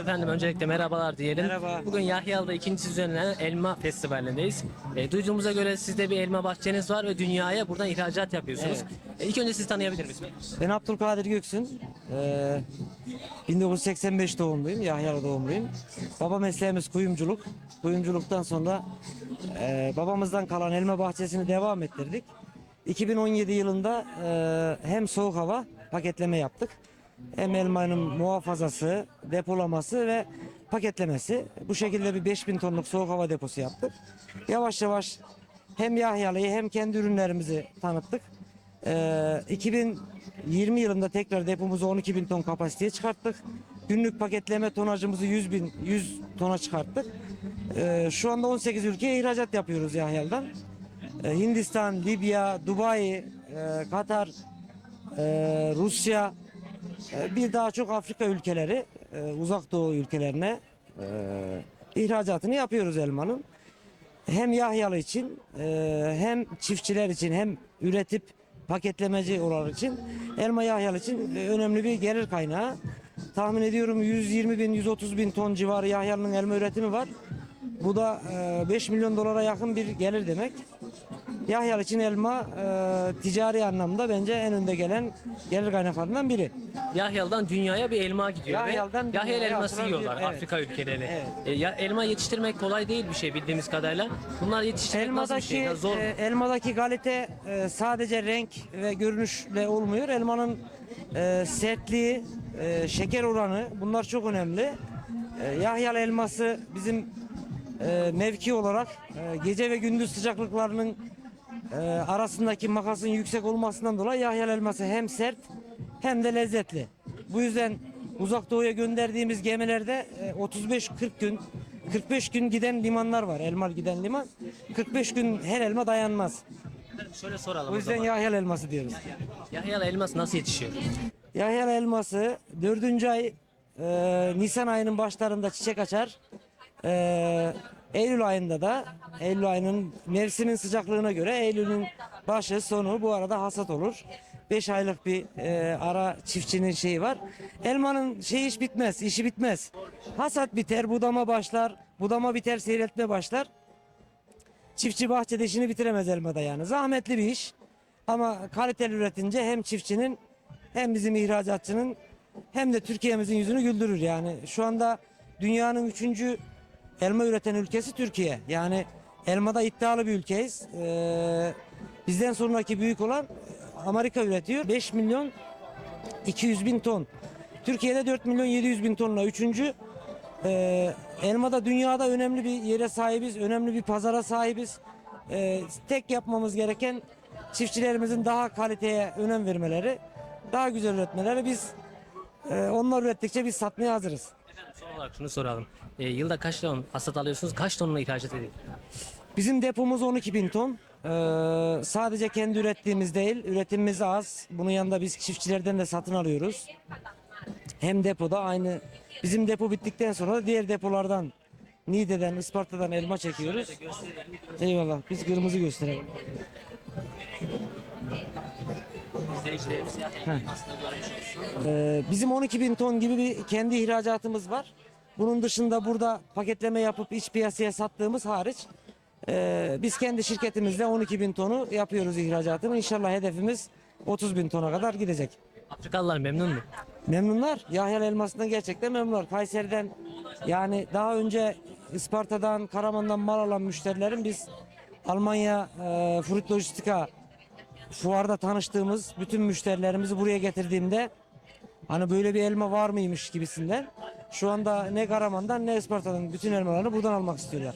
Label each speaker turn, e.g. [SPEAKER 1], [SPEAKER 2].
[SPEAKER 1] efendim öncelikle merhabalar diyelim.
[SPEAKER 2] Merhaba.
[SPEAKER 1] Bugün Yahyalı'da ikincisi düzenlenen elma festivalindeyiz. E, duyduğumuza göre sizde bir elma bahçeniz var ve dünyaya buradan ihracat yapıyorsunuz. E, ilk önce sizi tanıyabilir miyiz?
[SPEAKER 2] Ben Abdülkadir Göksün. Ee, 1985 doğumluyum. Yahyalı doğumluyum. Baba mesleğimiz kuyumculuk. Kuyumculuktan sonra e, babamızdan kalan elma bahçesini devam ettirdik. 2017 yılında e, hem soğuk hava paketleme yaptık. Hem elmanın muhafazası, depolaması ve paketlemesi. Bu şekilde bir 5000 tonluk soğuk hava deposu yaptık. Yavaş yavaş hem Yahyalı'yı hem kendi ürünlerimizi tanıttık. Ee, 2020 yılında tekrar depomuzu 12 bin ton kapasiteye çıkarttık. Günlük paketleme tonajımızı 100 bin 100 tona çıkarttık. Ee, şu anda 18 ülkeye ihracat yapıyoruz Yahyal'dan. Ee, Hindistan, Libya, Dubai, e, Katar, e, Rusya, bir daha çok Afrika ülkeleri, e, uzak doğu ülkelerine e, ihracatını yapıyoruz elmanın hem Yahyalı için e, hem çiftçiler için hem üretip paketlemeci olan için elma Yahyalı için önemli bir gelir kaynağı. Tahmin ediyorum 120 bin 130 bin ton civarı Yahyalı'nın elma üretimi var. Bu da e, 5 milyon dolara yakın bir gelir demek. Yahyalı için elma e, ticari anlamda bence en önde gelen gelir kaynaklarından biri.
[SPEAKER 1] Yahyalı'dan dünyaya bir elma gidiyor
[SPEAKER 2] Yahyalı'dan
[SPEAKER 1] ve Yahyalı
[SPEAKER 2] dünyaya
[SPEAKER 1] elması
[SPEAKER 2] atılan bir-
[SPEAKER 1] yiyorlar
[SPEAKER 2] evet.
[SPEAKER 1] Afrika ülkeleri.
[SPEAKER 2] Evet.
[SPEAKER 1] E, ya, elma yetiştirmek kolay değil bir şey bildiğimiz kadarıyla. Bunlar yetiştirmek nasıl bir
[SPEAKER 2] Elmadaki
[SPEAKER 1] şey? Ya Zor.
[SPEAKER 2] e, elmadaki kalite e, sadece renk ve görünüşle olmuyor. Elmanın e, sertliği, e, şeker oranı bunlar çok önemli. E, Yahyalı elması bizim e, mevki olarak e, gece ve gündüz sıcaklıklarının e, arasındaki makasın yüksek olmasından dolayı Yahyalı elması hem sert hem de lezzetli. Bu yüzden uzak doğuya gönderdiğimiz gemilerde e, 35-40 gün 45 gün giden limanlar var. Elmal giden liman. 45 gün her elma dayanmaz.
[SPEAKER 1] Şöyle soralım
[SPEAKER 2] O yüzden. Yahyalı elması diyoruz.
[SPEAKER 1] Yahyalı elması nasıl yetişiyor?
[SPEAKER 2] Yahyalı elması 4. ay e, Nisan ayının başlarında çiçek açar. E, Eylül ayında da Eylül ayının mevsimin sıcaklığına göre Eylül'ün başı sonu bu arada hasat olur. 5 aylık bir e, ara çiftçinin şeyi var. Elmanın şeyi hiç bitmez, işi bitmez. Hasat biter, budama başlar, budama biter, seyretme başlar. Çiftçi bahçede işini bitiremez elmada yani. Zahmetli bir iş. Ama kaliteli üretince hem çiftçinin hem bizim ihracatçının hem de Türkiye'mizin yüzünü güldürür yani. Şu anda dünyanın üçüncü elma üreten ülkesi Türkiye. Yani elmada iddialı bir ülkeyiz. Ee, bizden sonraki büyük olan Amerika üretiyor. 5 milyon 200 bin ton. Türkiye'de 4 milyon 700 bin tonla üçüncü. Ee, elmada dünyada önemli bir yere sahibiz, önemli bir pazara sahibiz. Ee, tek yapmamız gereken çiftçilerimizin daha kaliteye önem vermeleri, daha güzel üretmeleri. Biz e, onlar ürettikçe biz satmaya hazırız.
[SPEAKER 1] Olarak şunu soralım. E, yılda kaç ton hasat alıyorsunuz? Kaç tonla ihracat ediyorsunuz?
[SPEAKER 2] Bizim depomuz 12 bin ton. Ee, sadece kendi ürettiğimiz değil, üretimimiz az. Bunun yanında biz çiftçilerden de satın alıyoruz. Hem depoda aynı. Bizim depo bittikten sonra da diğer depolardan Niğde'den, Isparta'dan elma çekiyoruz. Eyvallah. Biz kırmızı gösterelim. Ee, bizim 12 bin ton gibi bir kendi ihracatımız var. Bunun dışında burada paketleme yapıp iç piyasaya sattığımız hariç ee, biz kendi şirketimizde 12 bin tonu yapıyoruz ihracatını. İnşallah hedefimiz 30 bin tona kadar gidecek.
[SPEAKER 1] Afrikalılar memnun mu?
[SPEAKER 2] Memnunlar. Yahyalı elmasından gerçekten memnunlar. Kayseri'den yani daha önce Isparta'dan, Karaman'dan mal alan müşterilerin biz Almanya e, Fruit Lojistika fuarda tanıştığımız bütün müşterilerimizi buraya getirdiğimde hani böyle bir elma var mıymış gibisinden şu anda ne Karaman'dan ne Isparta'dan bütün elmalarını buradan almak istiyorlar.